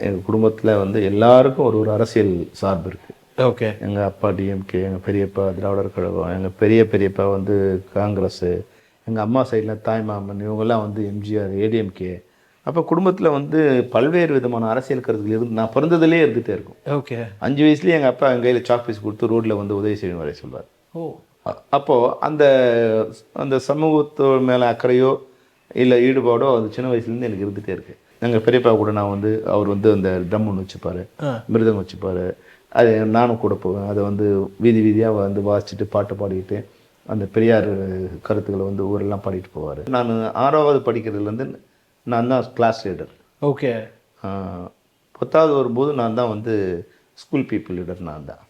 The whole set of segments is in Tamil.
எங்கள் குடும்பத்தில் வந்து எல்லாருக்கும் ஒரு ஒரு அரசியல் சார்பு இருக்குது ஓகே. எங்கள் அப்பா டிஎம்கே எங்கள் பெரியப்பா திராவிடர் கழகம் எங்கள் பெரிய பெரியப்பா வந்து காங்கிரஸ் எங்கள் அம்மா சைடில் தாய்மாமன் இவங்கெல்லாம் வந்து எம்ஜிஆர் ஏடிஎம்கே அப்போ குடும்பத்தில் வந்து பல்வேறு விதமான அரசியல் கருத்துக்கள் இருந்து நான் பிறந்ததுலேயே இருந்துகிட்டே இருக்கும். ஓகே. அஞ்சு வயசுலேயே எங்கள் அப்பா என் கையில் சாக் பீஸ் கொடுத்து ரோட்டில் வந்து உதவி செய்யணும் வரை சொல்வார். ஓ. அ- அப்போ அந்த அந்த சமூகத்து மேலே அக்கறையோ இல்லை ஈடுபாடோ அது சின்ன வயசுலேருந்து எனக்கு இருந்துகிட்டே இருக்கு. எங்கள் பெரியப்பா கூட நான் வந்து அவர் வந்து அந்த ட்ரம் ஒன்று வச்சுப்பாரு. மிருதம் வச்சுப்பாரு. அது நானும் கூட போவேன். அதை வந்து வீதி வீதியாக வந்து வாசிச்சுட்டு பாட்டு பாடிக்கிட்டு அந்த பெரியார் கருத்துக்களை வந்து ஊரெல்லாம் பாடிட்டு போவார். நான் ஆறாவது படிக்கிறதுலேருந்து நான் தான் கிளாஸ் லீடர் ஓகே. பத்தாவது வரும்போது நான் தான் வந்து ஸ்கூல் பீப்புள் லீடர் நான் தான்.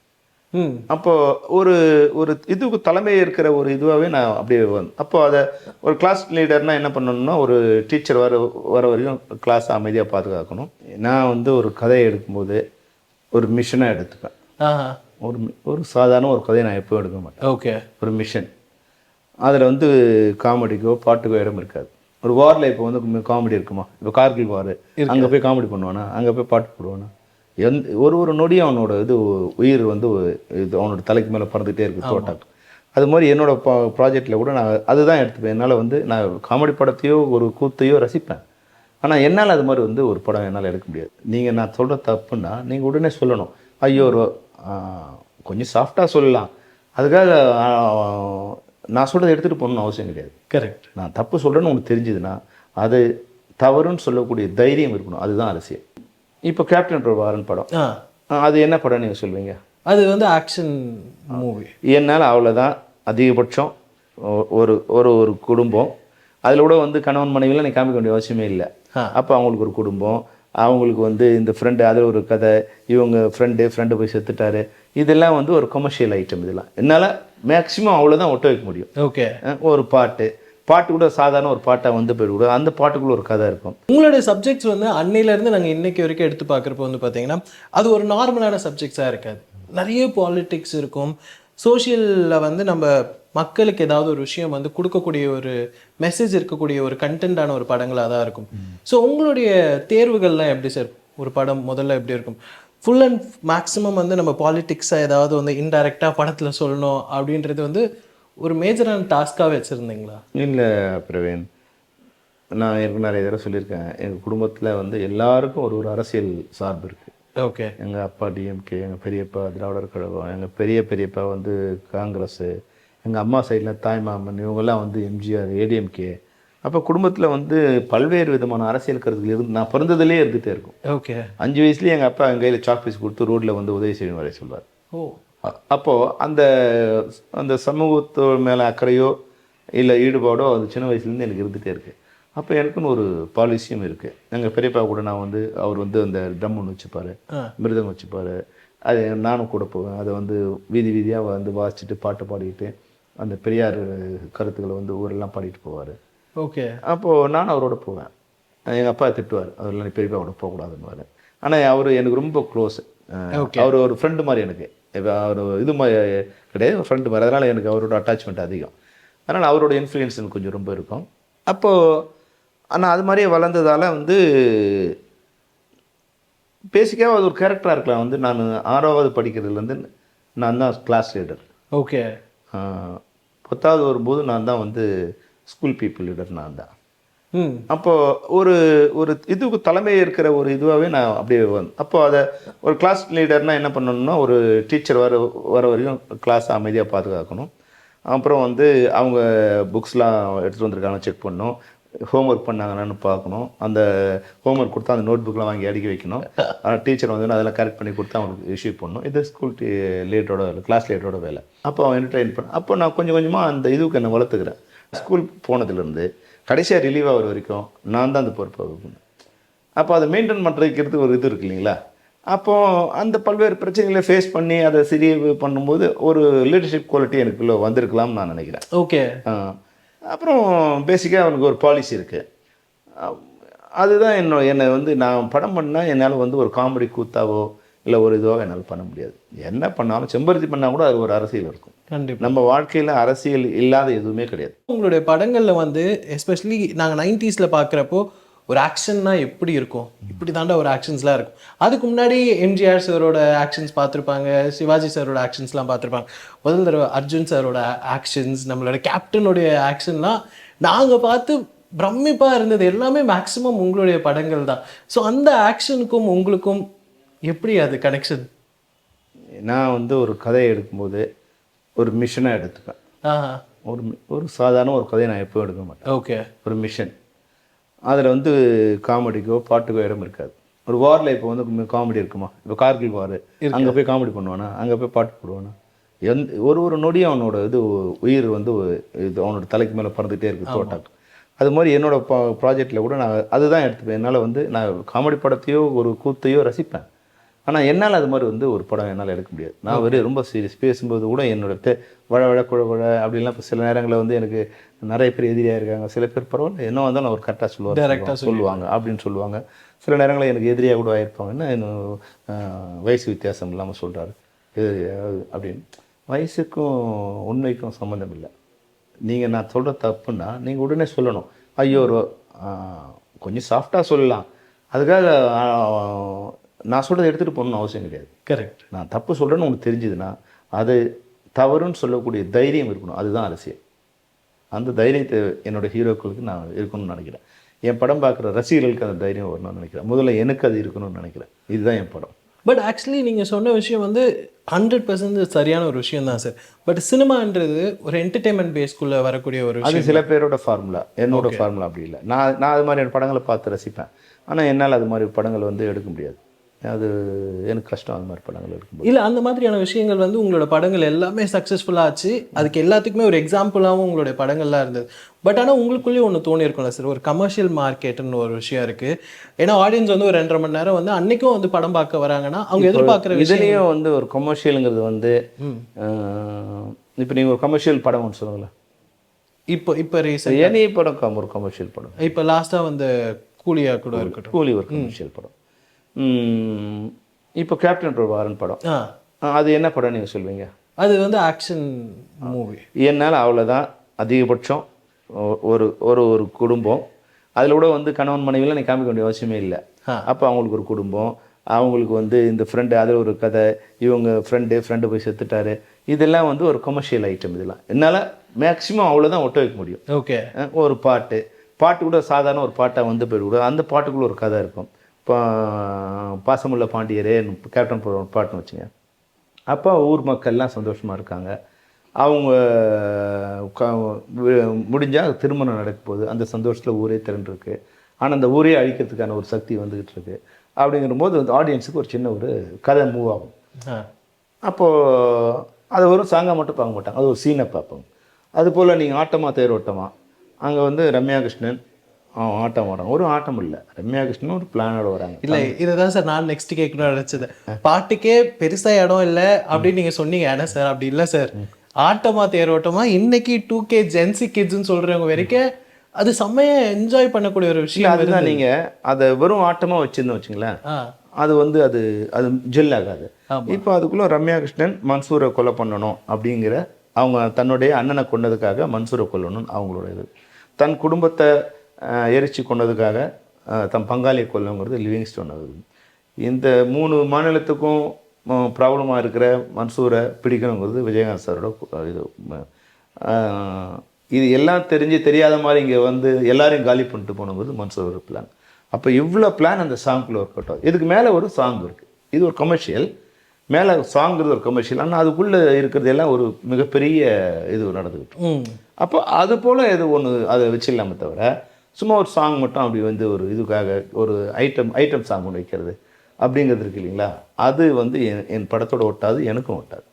அப்போ ஒரு ஒரு இதுக்கு தலைமை இருக்கிற ஒரு இதுவாகவே நான் அப்படியே வந்து அப்போ அதை ஒரு கிளாஸ் லீடர்னா என்ன பண்ணணும்னா ஒரு டீச்சர் வர வர வரையும் கிளாஸ் அமைதியாக பாதுகாக்கணும். நான் வந்து ஒரு கதையை எடுக்கும்போது ஒரு மிஷனாக எடுத்துப்பேன். ஒரு ஒரு சாதாரண ஒரு கதையை நான் எப்பவும் எடுக்க மாட்டேன். ஓகே. ஒரு மிஷன் அதில் வந்து காமெடிக்கோ பாட்டுக்கோ இடம் இருக்காது. ஒரு வாரில் இப்போ வந்து காமெடி இருக்குமா? இப்போ கார்கில் வார் அங்கே போய் காமெடி பண்ணுவானா? அங்கே போய் பாட்டு போடுவானா? எந்த ஒரு ஒரு நொடியும் அவனோட இது உயிர் வந்து இது அவனோட தலைக்கு மேலே பறந்துகிட்டே இருக்கு தோட்டாக்கு அது மாதிரி என்னோட ப்ராஜெக்டில் கூட நான் அதுதான் எடுத்துப்பேன். என்னால் வந்து நான் காமெடி படத்தையோ ஒரு கூத்தையோ ரசிப்பேன். ஆனால் என்னால் அது மாதிரி வந்து ஒரு படம் என்னால் எடுக்க முடியாது. நீங்கள் நான் சொல்கிற தப்புன்னா நீங்கள் உடனே சொல்லணும். ஐயோ ஒரு கொஞ்சம் சாஃப்டாக சொல்லலாம். அதுக்காக நான் சொல்கிறத எடுத்துகிட்டு போகணும்னு அவசியம் கிடையாது. கரெக்ட் நான் தப்பு சொல்கிறேன்னு உங்களுக்கு தெரிஞ்சுதுன்னா அது தவறுன்னு சொல்லக்கூடிய தைரியம் இருக்கணும். அதுதான் அரசியல். இப்போ கேப்டன் பிரபாகரன் படம். ஆ. ஆ, அது என்ன படம் நீங்கள் சொல்வீங்க? அது வந்து ஆக்ஷன் மூவி என்னால் அவ்வளோதான் அதிகபட்சம் ஒரு ஒரு ஒரு குடும்பம். அதில் கூட வந்து கணவன் மனைவிலாம் நீ காமிக்க வேண்டிய அவசியமே இல்லை. அப்போ அவங்களுக்கு ஒரு குடும்பம். அவங்களுக்கு வந்து இந்த ஃப்ரெண்டு அதில் ஒரு கதை இவங்க ஃப்ரெண்டு ஃப்ரெண்டு போய் செத்துட்டாரு. இதெல்லாம் வந்து ஒரு கமர்ஷியல் ஐட்டம் இதெல்லாம். என்னால் மேக்ஸிமம் அவ்வளோதான் ஒட்ட வைக்க முடியும். ஓகே ஒரு பாட்டு பாட்டு கூட சாதாரண ஒரு பாட்டாக வந்து போயிடக்கூடாது அந்த பாட்டுக்குள்ள ஒரு கதை இருக்கும். உங்களுடைய சப்ஜெக்ட்ஸ் வந்து அன்னையிலேருந்து நாங்கள் இன்னைக்கு வரைக்கும் எடுத்து பார்க்குறப்ப வந்து பார்த்தீங்கன்னா அது ஒரு நார்மலான சப்ஜெக்ட்ஸாக இருக்காது. நிறைய பாலிடிக்ஸ் இருக்கும். சோஷியலில் வந்து நம்ம மக்களுக்கு ஏதாவது ஒரு விஷயம் வந்து கொடுக்கக்கூடிய ஒரு மெசேஜ் இருக்கக்கூடிய ஒரு கண்டென்ட்டான ஒரு படங்களாக தான் இருக்கும். ஸோ உங்களுடைய தேர்வுகள்லாம் எப்படி சார் ஒரு படம் முதல்ல எப்படி இருக்கும்? ஃபுல் அண்ட் மேக்ஸிமம் வந்து நம்ம பாலிடிக்ஸை ஏதாவது வந்து இன்டைரக்டாக படத்தில் சொல்லணும் அப்படின்றது வந்து ஒரு மேஜரான டாஸ்க்காக வச்சுருந்தீங்களா? இல்லை பிரவீன். நான் ஏற்கனவே நிறைய தடவை சொல்லியிருக்கேன். எங்கள் குடும்பத்தில் வந்து எல்லாருக்கும் ஒரு ஒரு அரசியல் சார்பு இருக்குது ஓகே எங்கள் அப்பா டிஎம்கே எங்கள் பெரியப்பா திராவிடர் கழகம் எங்கள் பெரிய பெரியப்பா வந்து காங்கிரஸ் எங்கள் அம்மா சைடில் தாய்மாமன் இவங்கெல்லாம் வந்து எம்ஜிஆர் ஏடிஎம்கே அப்போ குடும்பத்தில் வந்து பல்வேறு விதமான அரசியல் கருத்துக்கள் இருந்து நான் பிறந்ததுலேயே இருந்துகிட்டே இருக்கும். ஓகே அஞ்சு வயசுலேயே எங்கள் அப்பா என் கையில் சாக் பீஸ் கொடுத்து ரோட்டில் வந்து உதவி செய்யணும் வரை சொல்வார். ஓ. அப்போது அந்த அந்த சமூகத்து மேலே அக்கறையோ இல்லை ஈடுபாடோ அது சின்ன வயசுலேருந்து எனக்கு இருந்துகிட்டே இருக்குது அப்போ எனக்குன்னு ஒரு பாலிசியும் இருக்குது எங்கள் பெரியப்பா கூட நான் வந்து அவர் வந்து அந்த ட்ரம் ஒன்று வச்சுப்பாரு. மிருதம் வச்சுப்பாரு. அது நானும் கூட போவேன். அதை வந்து வீதி வீதியாக வந்து வாசிச்சுட்டு பாட்டு பாடிக்கிட்டு அந்த பெரியார் கருத்துக்களை வந்து ஊரெல்லாம் பாடிட்டு போவார். ஓகே. அப்போது நானும் அவரோட போவேன். எங்கள் அப்பா திட்டுவார் அவரெல்லாம் நீ பெரியப்பாவோட போகக்கூடாதுன்னு ஆனால் அவர் எனக்கு ரொம்ப க்ளோஸ். அவர் ஒரு ஃப்ரெண்டு மாதிரி எனக்கு. அவர் இது மாதிரி கிடையாது ஃப்ரெண்டு மாதிரி. அதனால் எனக்கு அவரோட அட்டாச்மெண்ட் அதிகம். அதனால் அவரோட இன்ஃப்ளூயன்ஸ் எனக்கு கொஞ்சம் ரொம்ப இருக்கும். அப்போது ஆனால் அது மாதிரியே வளர்ந்ததால் வந்து பேசிக்காக அது ஒரு கேரக்டராக இருக்கலாம். வந்து நான் ஆறாவது படிக்கிறதுலேருந்து நான் தான் கிளாஸ் லீடர் ஓகே பத்தாவது வரும்போது நான் தான் வந்து ஸ்கூல் பீப்புள் லீடர் நான் தான். அப்போ ஒரு ஒரு இதுக்கு தலைமை இருக்கிற ஒரு இதுவாகவே நான் அப்படியே வந்து அப்போ அதை ஒரு கிளாஸ் லீடர்னா என்ன பண்ணணும்னா ஒரு டீச்சர் வர வர வரையும் கிளாஸ் அமைதியாக பாதுகாக்கணும். அப்புறம் வந்து அவங்க புக்ஸ்லாம் எடுத்துகிட்டு வந்திருக்காங்க செக் பண்ணணும். ஹோம்ஒர்க் பண்ணாங்கன்னு பார்க்கணும். அந்த ஹோம்ஒர்க் கொடுத்தா அந்த நோட் புக்லாம் வாங்கி அடுக்கி வைக்கணும். டீச்சர் வந்து அதெல்லாம் கரெக்ட் பண்ணி கொடுத்து அவங்களுக்கு இஷ்யூ பண்ணணும். இது ஸ்கூல் லீடரோட வேலை கிளாஸ் லீடரோட வேலை. அப்போ அவன் என்ன பண்ண அப்போ நான் கொஞ்சம் கொஞ்சமாக அந்த இதுக்கு என்னை வளர்த்துக்கிறேன். ஸ்கூல் போனதுலேருந்து கடைசியாக ரிலீவ் ஆகிற வரைக்கும் நான் தான் அந்த பொறுப்பை வகுக்கணும். அப்போ அதை மெயின்டைன் பண்ணுறதுக்கு ஒரு இது இருக்கு இல்லைங்களா? அப்போ அந்த பல்வேறு பிரச்சனைகளை ஃபேஸ் பண்ணி அதை சரி பண்ணும்போது ஒரு லீடர்ஷிப் குவாலிட்டி எனக்குள்ள வந்திருக்கலாம்னு நான் நினைக்கிறேன். ஓகே. அப்புறம் பேசிக்காக அவனுக்கு ஒரு பாலிசி இருக்குது அதுதான் என்னோட என்னை வந்து நான் படம் பண்ணால் என்னால் வந்து ஒரு காமெடி கூத்தாவோ இல்லை ஒரு இதுவோ என்னால் பண்ண முடியாது. என்ன பண்ணாலும் செம்பருத்தி பண்ணால் கூட அது ஒரு அரசியல் இருக்கும். கண்டிப்பா. நம்ம வாழ்க்கையில் அரசியல் இல்லாத எதுவுமே கிடையாது. உங்களுடைய படங்கள்ல வந்து எஸ்பெஷலி நாங்க நைன்டிஸ்ல பார்க்குறப்போ ஒரு ஆக்ஷன்னா எப்படி இருக்கும்? இப்படி தாண்டா ஒரு ஆக்ஷன்ஸ்லாம் இருக்கும். அதுக்கு முன்னாடி எம்ஜிஆர் சாரோட ஆக்ஷன்ஸ் பார்த்துருப்பாங்க சிவாஜி சாரோட ஆக்ஷன்ஸ்லாம் பார்த்துருப்பாங்க. முதல் தடவை அர்ஜுன் சாரோட ஆக்ஷன்ஸ் நம்மளோட கேப்டனுடைய ஆக்ஷன்லாம் நாங்கள் பார்த்து பிரமிப்பா இருந்தது எல்லாமே மேக்ஸிமம் உங்களுடைய படங்கள் தான் ஸோ அந்த ஆக்ஷனுக்கும் உங்களுக்கும் எப்படி அது கனெக்ஷன் நான் வந்து ஒரு கதையை எடுக்கும்போது ஒரு மிஷனாக எடுத்துப்பேன். ஒரு ஒரு சாதாரண ஒரு கதையை நான் எப்பவும் எடுக்க மாட்டேன். ஓகே ஒரு மிஷன் அதில் வந்து காமெடிக்கோ பாட்டுக்கோ இடம் இருக்காது. ஒரு வாரில் இப்போ வந்து காமெடி இருக்குமா? இப்போ கார்கில் வார். அங்கே போய் காமெடி பண்ணுவானா? அங்கே போய் பாட்டு போடுவானா? எந்த ஒரு ஒரு நொடியும் அவனோட இது உயிர் வந்து இது அவனோட தலைக்கு மேலே பறந்துகிட்டே இருக்குது தோட்டாக்கு. அது மாதிரி என்னோட ப்ராஜெக்டில் கூட நான் அதுதான் எடுத்துப்பேன். என்னால் வந்து நான் காமெடி படத்தையோ ஒரு கூத்தையோ ரசிப்பேன். ஆனால் என்னால் அது மாதிரி வந்து ஒரு படம் என்னால் எடுக்க முடியாது. நான் ஒரு ரொம்ப சீரியஸ் பேசும்போது கூட என்னோட வழ வழ குழ குழ அப்படிலாம் இப்போ சில நேரங்களில் வந்து எனக்கு நிறைய பேர் எதிரியாக இருக்காங்க. சில பேர் பரவாயில்ல என்ன வந்தாலும் அவர் கரெக்டாக சொல்லுவார் ஆ சொல்லுவாங்க, அப்படின்னு சொல்லுவாங்க. சில நேரங்களில் எனக்கு எதிரியாக கூட ஆயிருப்பாங்க என்ன இன்னும் வயசு வித்தியாசம் இல்லாமல் சொல்கிறாரு அப்படின்னு. வயசுக்கும் உண்மைக்கும் சம்மந்தம் இல்லை. நீங்கள் நான் சொல்கிற தப்புன்னா நீங்கள் உடனே சொல்லணும். ஐயோ ஒரு கொஞ்சம் சாஃப்டாக சொல்லலாம். அதுக்காக நான் சொல்கிறத எடுத்துகிட்டு போகணும்னு அவசியம் கிடையாது. கரெக்ட் நான் தப்பு சொல்கிறேன்னு உனக்கு தெரிஞ்சுதுன்னா அது தவறுன்னு சொல்லக்கூடிய தைரியம் இருக்கணும். அதுதான் அரசியல். அந்த தைரியத்தை என்னோட ஹீரோக்களுக்கு நான் இருக்கணும்னு நினைக்கிறேன். என் படம் பார்க்குற ரசிகர்களுக்கு அந்த தைரியம் வரணும்னு நினைக்கிறேன். முதல்ல எனக்கு அது இருக்கணும்னு நினைக்கிறேன். இதுதான் என் படம். பட் ஆக்சுவலி நீங்கள் சொன்ன விஷயம் வந்து ஹண்ட்ரட் பர்சன்ட் சரியான ஒரு விஷயம் தான் சார் பட் சினிமான்றது ஒரு என்டர்டெயின்மெண்ட் பேஸ்க்குள்ளே வரக்கூடிய ஒரு அது சில பேரோட ஃபார்முலா என்னோட ஃபார்முலா அப்படி இல்லை. நான் நான் அது மாதிரியான படங்களை பார்த்து ரசிப்பேன். ஆனால் என்னால் அது மாதிரி படங்கள் வந்து எடுக்க முடியாது. அது எனக்கு கஷ்டம் அது மாதிரி படங்கள் எடுக்கும்போது. இல்லை அந்த மாதிரியான விஷயங்கள் வந்து உங்களோட படங்கள் எல்லாமே சக்ஸஸ்ஃபுல்லாக ஆச்சு. அதுக்கு எல்லாத்துக்குமே ஒரு எக்ஸாம்பிளாகவும் உங்களுடைய படங்கள்லாம் இருந்தது. பட் ஆனால் உங்களுக்குள்ளேயே ஒன்று தோணி இருக்கும்ல சார் ஒரு கமர்ஷியல் மார்க்கெட்னு ஒரு விஷயம் இருக்குது ஏன்னா ஆடியன்ஸ் வந்து ஒரு ரெண்டரை மணி நேரம் வந்து அன்னைக்கும் வந்து படம் பார்க்க வராங்கன்னா அவங்க எதிர்பார்க்குற விஷயம் இதுலேயும் வந்து ஒரு கமர்ஷியலுங்கிறது வந்து இப்போ நீங்கள் ஒரு கமர்ஷியல் படம் ஒன்று சொல்லுங்களேன். இப்போ இப்போ ரீசெண்ட் எனி படம் ஒரு கமர்ஷியல் படம். இப்போ லாஸ்ட்டாக வந்து கூலியா கூட இருக்கட்டும். கூலி ஒரு கமர்ஷியல் படம். இப்போ கேப்டன் பிரபாகரன் படம். அது என்ன படம் நீங்கள் சொல்வீங்க? அது வந்து ஆக்ஷன் மூவி என்னால் அவ்வளோதான் அதிகபட்சம். ஒரு ஒரு ஒரு குடும்பம். அதில் கூட வந்து கணவன் மனைவிலாம் நீ காமிக்க வேண்டிய அவசியமே இல்லை. அப்போ அவங்களுக்கு ஒரு குடும்பம். அவங்களுக்கு வந்து இந்த ஃப்ரெண்டு அதில் ஒரு கதை. இவங்க ஃப்ரெண்டு ஃப்ரெண்டு போய் செத்துட்டாரு. இதெல்லாம் வந்து ஒரு கமர்ஷியல் ஐட்டம் இதெல்லாம். என்னால் மேக்ஸிமம் அவ்வளோதான் ஒட்ட வைக்க முடியும். ஓகே ஒரு பாட்டு. பாட்டு கூட சாதாரண ஒரு பாட்டாக வந்து போயிடக்கூடாது அந்த பாட்டுக்குள்ள ஒரு கதை இருக்கும். இப்போ பாசமுள்ள பாண்டியரே கேப்டன் பாட்டுன்னு வச்சுங்க. அப்போ ஊர் மக்கள்லாம் சந்தோஷமாக இருக்காங்க. அவங்க முடிஞ்சால் திருமணம் நடக்க போகுது. அந்த சந்தோஷத்தில் ஊரே திரண்டிருக்கு. ஆனால் அந்த ஊரே அழிக்கிறதுக்கான ஒரு சக்தி வந்துக்கிட்டு இருக்கு. அப்படிங்கிற போது வந்து ஆடியன்ஸுக்கு ஒரு சின்ன ஒரு கதை மூவ் ஆகும். அப்போது அது ஒரு சாங்காக மட்டும் பார்க்க மாட்டாங்க. அது ஒரு சீனை பார்ப்பாங்க. அதுபோல் நீங்கள் ஆட்டமா தேரோட்டமா அங்கே வந்து ரம்யா கிருஷ்ணன் அவன் ஆட்டம் வரான் ஒரு ஆட்டம் இல்லை. ரம்யா கிருஷ்ணன் ஒரு பிளானோட வராங்க. இல்ல இதுதான் சார் நான் நெக்ஸ்ட் கேட்கணும்னு நினைச்சது. பாட்டுக்கே பெருசா இடம் இல்ல அப்படின்னு நீங்க சொன்னீங்க. ஏன்னா சார் அப்படி இல்ல சார் ஆட்டமா தேரோட்டமா இன்னைக்கு டூ கே ஜென்சி கிட்ஸ்னு சொல்றவங்க வரைக்கும் அது செம்மையா என்ஜாய் பண்ணக்கூடிய ஒரு விஷயம் அதுதான் நீங்கள் அதை வெறும் ஆட்டமாக வச்சுருந்து வச்சுங்களேன். அது வந்து அது அது ஜெல் ஆகாது. இப்போ அதுக்குள்ளே ரம்யா கிருஷ்ணன் மன்சூரை கொலை பண்ணணும் அப்படிங்கிற அவங்க தன்னுடைய அண்ணனை கொன்னதுக்காக மன்சூரை கொல்லணும் அவங்களோட இது. தன் குடும்பத்தை எரிச்சு கொன்னதுக்காக அஹ், தன் பங்காளியை கொல்லணுங்கிறது லிவிங்ஸ்டோன் அது. இந்த மூணு மாநிலத்துக்கும் ப்ராப்ளமாக இருக்கிற மன்சூரை பிடிக்கணுங்கிறது விஜயகாந்த் சாரோட இது இது எல்லாம் தெரிஞ்சு தெரியாத மாதிரி இங்கே வந்து எல்லாரையும் காலி பண்ணிட்டு போகணுங்கிறது மன்சூரோட பிளான் அப்போ இவ்வளோ பிளான் அந்த சாங்குக்குள்ள ஒர்க் அவுட் ஆகுது. இதுக்கு மேலே ஒரு சாங் இருக்குது இது ஒரு கமர்ஷியல் மேலே சாங்கிறது ஒரு கமர்ஷியல் ஆனால் அதுக்குள்ளே இருக்கிறது எல்லாம் ஒரு மிகப்பெரிய இது நடந்துக்கிட்டு அப்போ அது போல் எது ஒன்று அதை வச்சிடலாமே தவிர சும்மா ஒரு சாங் மட்டும் அப்படி வந்து ஒரு இதுக்காக ஒரு ஐட்டம் ஐட்டம் சாங் ஒன்று வைக்கிறது அப்படிங்கிறது இருக்கு இல்லைங்களா? அது வந்து என் என் படத்தோட ஒட்டாது எனக்கும் ஒட்டாது.